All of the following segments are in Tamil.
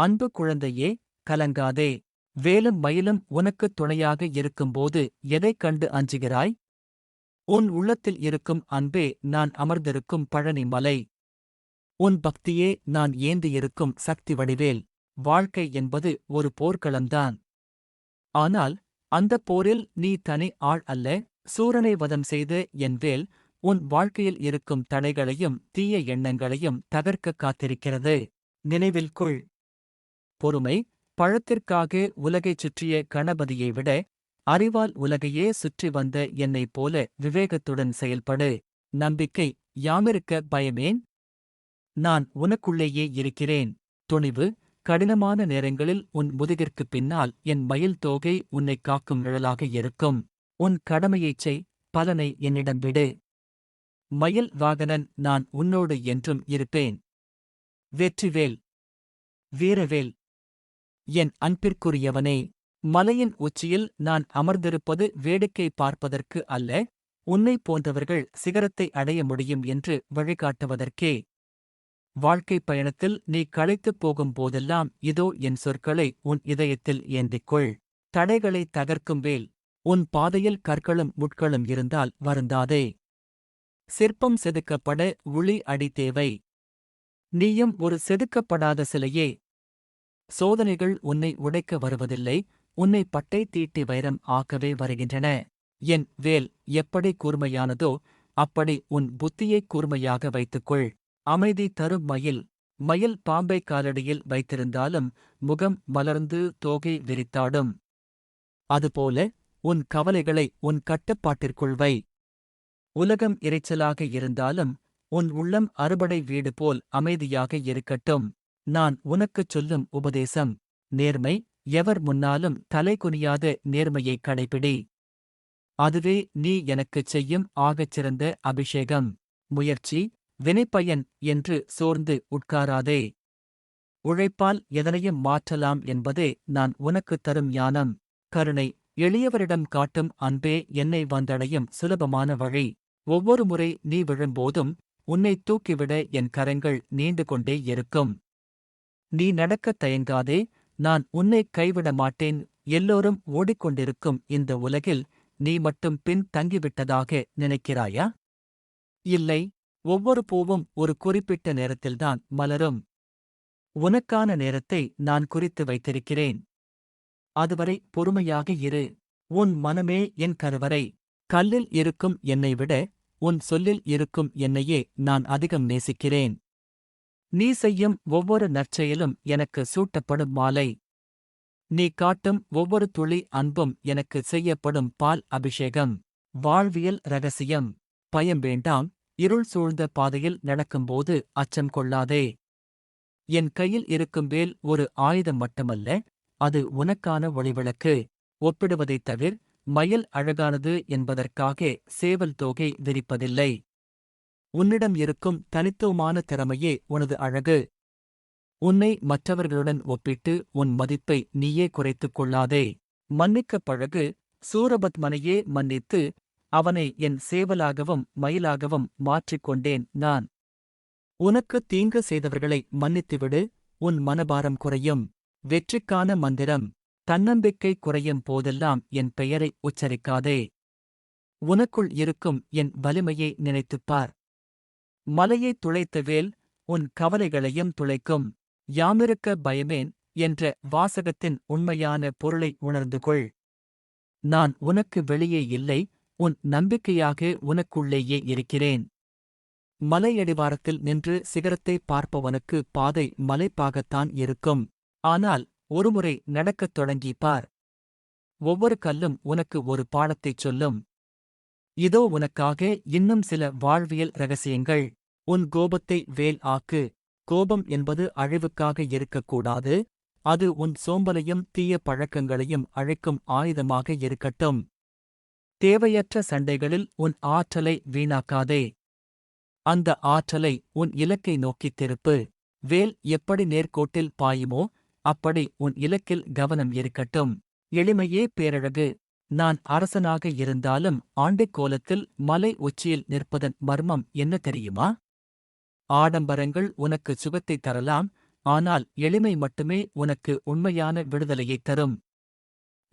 அன்பு குழந்தையே கலங்காதே. வேலும் மயிலும் உனக்குத் துணையாக இருக்கும்போது எதைக் கண்டு அஞ்சுகிறாய்? உன் உள்ளத்தில் இருக்கும் அன்பே நான் அமர்ந்திருக்கும் பழனி மலை. உன் பக்தியே நான் ஏந்தியிருக்கும் சக்தி வடிவேல். வாழ்க்கை என்பது ஒரு போர்க்களம்தான். ஆனால் அந்தப் போரில் நீ தனி ஆள் அல்ல. சூரனை வதம் செய்து என் வேல் உன் வாழ்க்கையில் இருக்கும் தடைகளையும் தீய எண்ணங்களையும் தகர்க்க காத்திருக்கிறது. நினைவில் கொள். பொறுமை பழத்திற்காக உலகைச் சுற்றிய கணபதியை விட அறிவால் உலகையே சுற்றி வந்த என்னைப் போல விவேகத்துடன் செயல்படு. நம்பிக்கை யாமிருக்க பயமேன்? நான் உனக்குள்ளேயே இருக்கிறேன். துணிவு கடினமான நேரங்களில் உன் முதுகிற்குப் பின்னால் என் மயில் தோகை உன்னைக் காக்கும் நிழலாக இருக்கும். உன் கடமையைச் செய் பலனை என்னிடம் விடு. மயில் வாகனன் நான் உன்னோடு என்றும் இருப்பேன். வெற்றிவேல். வீரவேல். என் அன்பிற்குரியவனே மலையின் உச்சியில் நான் அமர்ந்திருப்பது வேடிக்கை பார்ப்பதற்கு அல்ல உன்னைப் போன்றவர்கள் சிகரத்தை அடைய முடியும் என்று வழிகாட்டுவதற்கே. வாழ்க்கைப் பயணத்தில் நீ களைத்துப் போகும் போதெல்லாம் இதோ என் சொற்களை உன் இதயத்தில் ஏந்திக்கொள். தடைகளை தகர்க்கும் வேல் உன் பாதையில் கற்களும் முட்களும் இருந்தால் வருந்தாதே. சிற்பம் செதுக்கப்பட உளி அடி தேவை நீயும் ஒரு செதுக்கப்படாத சிலையே சோதனைகள் உன்னை உடைக்க வருவதில்லை உன்னை பட்டை தீட்டி வைரம் ஆக்கவே வருகின்றன. என் வேல் எப்படி கூர்மையானதோ அப்படி உன் புத்தியைக் கூர்மையாக வைத்துக்கொள். அமைதி தரும் மயில் மயில் பாம்பை காலடியில் வைத்திருந்தாலும் முகம் மலர்ந்து தோகை விரித்தாடும். அதுபோல உன் கவலைகளை உன் கட்டுப்பாட்டிற்குள் வை. உலகம் இரைச்சலாக இருந்தாலும் உன் உள்ளம் அறுபடை வீடு போல் அமைதியாக இருக்கட்டும். நான் உனக்குச் சொல்லும் உபதேசம். நேர்மை எவர் முன்னாலும் தலை குனியாத நேர்மையைக் கடைபிடி அதுவே நீ எனக்குச் செய்யும் ஆகச் சிறந்த அபிஷேகம். முயற்சி வினைப்பயன் என்று சோர்ந்து உட்காராதே. உழைப்பால் எதனையும் மாற்றலாம் என்பதே நான் உனக்குத் தரும் ஞானம். கருணை எளியவரிடம் காட்டும் அன்பே என்னை வந்தடையும் சுலபமான வழி. ஒவ்வொரு முறை நீ விழும்போதும் உன்னை தூக்கிவிட என் கரங்கள் நீண்டு கொண்டே இருக்கும். நீ நடக்கத் தயங்காதே நான் உன்னை கைவிட மாட்டேன் எல்லோரும் ஓடிக்கொண்டிருக்கும் இந்த உலகில் நீ மட்டும் பின் தங்கிவிட்டதாக நினைக்கிறாயா? இல்லை ஒவ்வொரு பூவும் ஒரு குறிப்பிட்ட நேரத்தில்தான் மலரும். உனக்கான நேரத்தை நான் குறித்து வைத்திருக்கிறேன். அதுவரை பொறுமையாக இரு. உன் மனமே என் கருவறை. கல்லில் இருக்கும் என்னை விட உன் சொல்லில் இருக்கும் என்னையே நான் அதிகம் நேசிக்கிறேன். நீ செய்யும் ஒவ்வொரு நற்செயலும் எனக்கு சூட்டப்படும் மாலை. நீ காட்டும் ஒவ்வொரு துளி அன்பும் எனக்கு செய்யப்படும் பால் அபிஷேகம். வாழ்வியல் ரகசியம். பயம் வேண்டாம். இருள் சூழ்ந்த பாதையில் நடக்கும்போது அச்சம் கொள்ளாதே. என் கையில் இருக்கும் வேல் ஒரு ஆயுதம் மட்டுமல்ல அது உனக்கான ஒளிவிளக்கு. ஒப்பிடுவதைத் தவிர மயில் அழகானது என்பதற்காக சேவல் தோகை விரிப்பதில்லை. உன்னிடம் இருக்கும் தனித்துவமான திறமையே உனது அழகு. உன்னை மற்றவர்களுடன் ஒப்பிட்டு உன் மதிப்பை நீயே குறைத்துக் கொள்ளாதே. மன்னிக்கப் பழகு சூரபத்மனையே மன்னித்து அவனை என் சேவலாகவும் மயிலாகவும் மாற்றிக்கொண்டேன் நான். உனக்கு தீங்கு செய்தவர்களை மன்னித்துவிடு உன் மனபாரம் குறையும். வெற்றிக்கான மந்திரம் தன்னம்பிக்கை குறையும் போதெல்லாம் என் பெயரை உச்சரிக்காதே. உனக்குள் இருக்கும் என் வலிமையை நினைத்துப்பார் மலையைத் துளைத்த வேல் உன் கவலைகளையும் துளைக்கும். யாமிருக்க பயமேன் என்ற வாசகத்தின் உண்மையான பொருளை உணர்ந்து கொள் நான் உனக்கு வெளியே இல்லை உன் நம்பிக்கையாக உனக்குள்ளேயே இருக்கிறேன். மலையடிவாரத்தில் நின்று சிகரத்தை பார்ப்பவனுக்கு பாதை மலைப்பாகத்தான் இருக்கும். ஆனால் ஒருமுறை நடக்கத் தொடங்கி பார். ஒவ்வொரு கல்லும் உனக்கு ஒரு பாடத்தைச் சொல்லும். இதோ உனக்காக இன்னும் சில வாழ்வியல் ரகசியங்கள். உன் கோபத்தை வேல் ஆக்கு. கோபம் என்பது அழிவுக்காக இருக்கக்கூடாது. அது உன் சோம்பலையும் தீய பழக்கங்களையும் அழைக்கும் ஆயுதமாக இருக்கட்டும். தேவையற்ற சண்டைகளில் உன் ஆற்றலை வீணாக்காதே. அந்த ஆற்றலை உன் இலக்கை நோக்கித் திருப்பு. வேல் எப்படி நேர்கோட்டில் பாயுமோ அப்படி உன் இலக்கில் கவனம் இருக்கட்டும். எளிமையே பேரழகு. நான் அரசனாக இருந்தாலும் ஆண்டிக் கோலத்தில் மலை உச்சியில் நிற்பதன் மர்மம் என்ன தெரியுமா? ஆடம்பரங்கள் உனக்கு சுகத்தை தரலாம் ஆனால் எளிமை மட்டுமே உனக்கு உண்மையான விடுதலையைத் தரும்.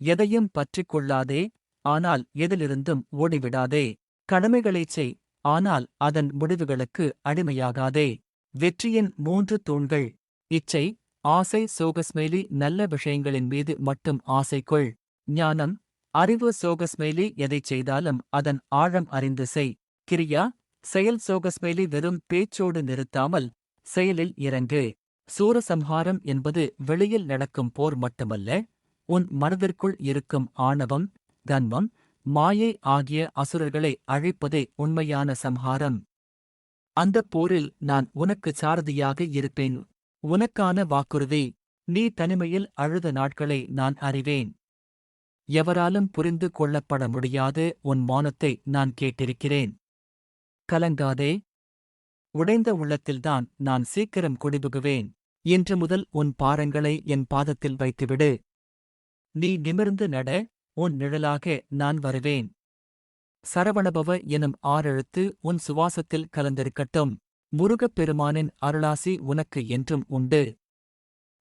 எதையும் பற்றிக் கொள்ளாதே ஆனால் எதிலிருந்தும் ஓடிவிடாதே. கடமைகளைச் செய் ஆனால் அதன் முடிவுகளுக்கு அடிமையாகாதே. வெற்றியின் மூன்று தூண்கள். இச்சை ஆசை சோகஸ்மேலி நல்ல விஷயங்களின் மீது மட்டும் ஆசை கொள். ஞானம் அறிவு சோகஸ்மேலி எதைச் செய்தாலும் அதன் ஆழம் அறிந்து செய். கிரியா செயல் சோகஸ்மேலி வெறும் பேச்சோடு நிறுத்தாமல் செயலில் இறங்கு. சூரசம்ஹாரம் என்பது வெளியில் நடக்கும் போர் மட்டுமல்ல உன் மனதிற்குள் இருக்கும் ஆணவம் தன்மம் மாயை ஆகிய அசுரர்களை அழிப்பதே உண்மையான சம்ஹாரம். அந்தப் போரில் நான் உனக்கு சாரதியாக இருப்பேன். உனக்கான வாக்குறுதி நீ தனிமையில் அழுத நாட்களை நான் அறிவேன். எவராலும் புரிந்து கொள்ளப்பட முடியாது உன் மௌனத்தை நான் கேட்டிருக்கிறேன். கலங்காதே. உடைந்த உள்ளத்தில்தான் நான் சீக்கிரம் குடிபுகுவேன். இன்று முதல் உன் பாரங்களை என் பாதத்தில் வைத்துவிடு. நீ நிமிர்ந்து நட உன் நிழலாக நான் வருவேன். சரவணபவ எனும் ஆறெழுத்து உன் சுவாசத்தில் கலந்திருக்கட்டும். முருகப் பெருமானின் அருளாசி உனக்கு என்றும் உண்டு.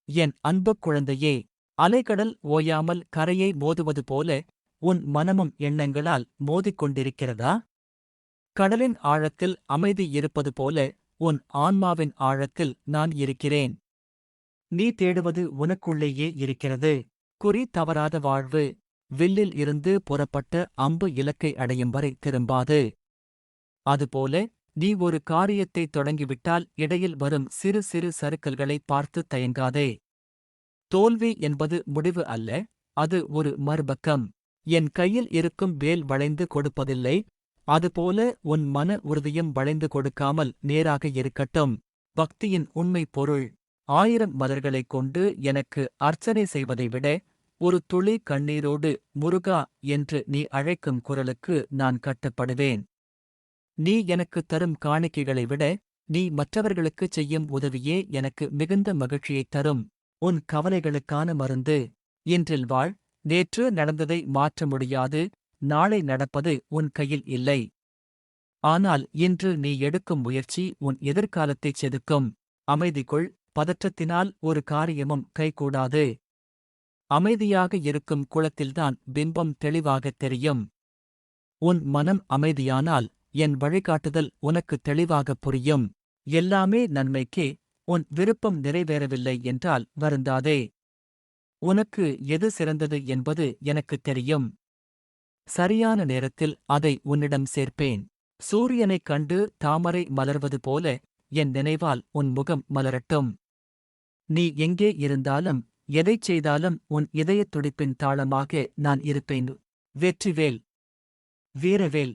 என் அன்புக் குழந்தையே அலைகடல் ஓயாமல் கரையை மோதுவது போல உன் மனமும் எண்ணங்களால் மோதிக் கொண்டிருக்கிறதா கடலின் ஆழத்தில் அமைதி இருப்பது போல உன் ஆன்மாவின் ஆழத்தில் நான் இருக்கிறேன். நீ தேடுவது உனக்குள்ளேயே இருக்கிறது. குறி தவறாத வாழ்வு வில்லில் இருந்து புறப்பட்ட அம்பு இலக்கை அடையும் வரை திரும்பாது. அதுபோல நீ ஒரு காரியத்தை தொடங்கிவிட்டால் இடையில் வரும் சிறு சிறு சறுக்கல்களை பார்த்து தயங்காதே. தோல்வி என்பது முடிவு அல்ல அது ஒரு மறுபக்கம். என் கையில் இருக்கும் வேல் வளைந்து கொடுப்பதில்லை அதுபோல உன் மன உறுதியும் வளைந்து கொடுக்காமல் நேராக இருக்கட்டும். பக்தியின் உண்மை பொருள். ஆயிரம் மலர்களைக் கொண்டு எனக்கு அர்ச்சனை செய்வதை விட ஒரு துளி கண்ணீரோடு முருகா என்று நீ அழைக்கும் குரலுக்கு நான் கட்டப்படுவேன். நீ எனக்கு தரும் காணிக்கைகளை விட நீ மற்றவர்களுக்குச் செய்யும் உதவியே எனக்கு மிகுந்த மகிழ்ச்சியைத் தரும். உன் கவலைகளுக்கான மருந்து. இன்றில் வாழ். நேற்று நடந்ததை மாற்ற முடியாது. நாளை நடப்பது உன் கையில் இல்லை. ஆனால் இன்று நீ எடுக்கும் முயற்சி உன் எதிர்காலத்தைச் செதுக்கும். அமைதிக்குள் பதற்றத்தினால் ஒரு காரியமும் கைகூடாது. அமைதியாக இருக்கும் குளத்தில்தான் பிம்பம் தெளிவாகத் தெரியும். உன் மனம் அமைதியானால் என் வழிகாட்டுதல் உனக்கு தெளிவாகப் புரியும். எல்லாமே நன்மைக்கே உன் விருப்பம் நிறைவேறவில்லை என்றால் வருந்தாதே. உனக்கு எது சிறந்தது என்பது எனக்குத் தெரியும். சரியான நேரத்தில் அதை உன்னிடம் சேர்ப்பேன். சூரியனைக் கண்டு தாமரை மலர்வது போல என் நினைவால் உன் முகம் மலரட்டும். நீ எங்கே இருந்தாலும் எதைச் செய்தாலும் உன் இதயத் துடிப்பின் தாளமாக நான் இருப்பேன். வெற்றிவேல். வீரவேல்.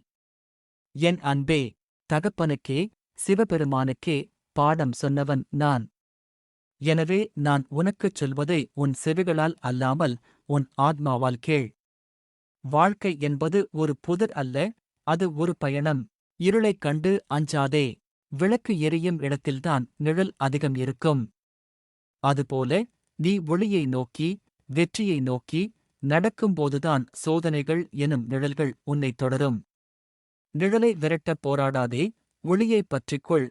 என் அன்பே தகப்பனுக்கே சிவபெருமானுக்கே பாடம் சொன்னவன் நான். எனவே நான் உனக்குச் சொல்வதை உன் செவிகளால் அல்லாமல் உன் ஆத்மாவால் கேள். வாழ்க்கை என்பது ஒரு புதர் அல்ல அது ஒரு பயணம். இருளைக் கண்டு அஞ்சாதே விளக்கு எரியும் இடத்தில்தான் நிழல் அதிகம் இருக்கும். அதுபோல நீ ஒளியை நோக்கி வெற்றியை நோக்கி நடக்கும்போதுதான் சோதனைகள் எனும் நிழல்கள் உன்னைத் தொடரும். நிழலை விரட்டப் போராடாதே ஒளியைப் பற்றிக்கொள்.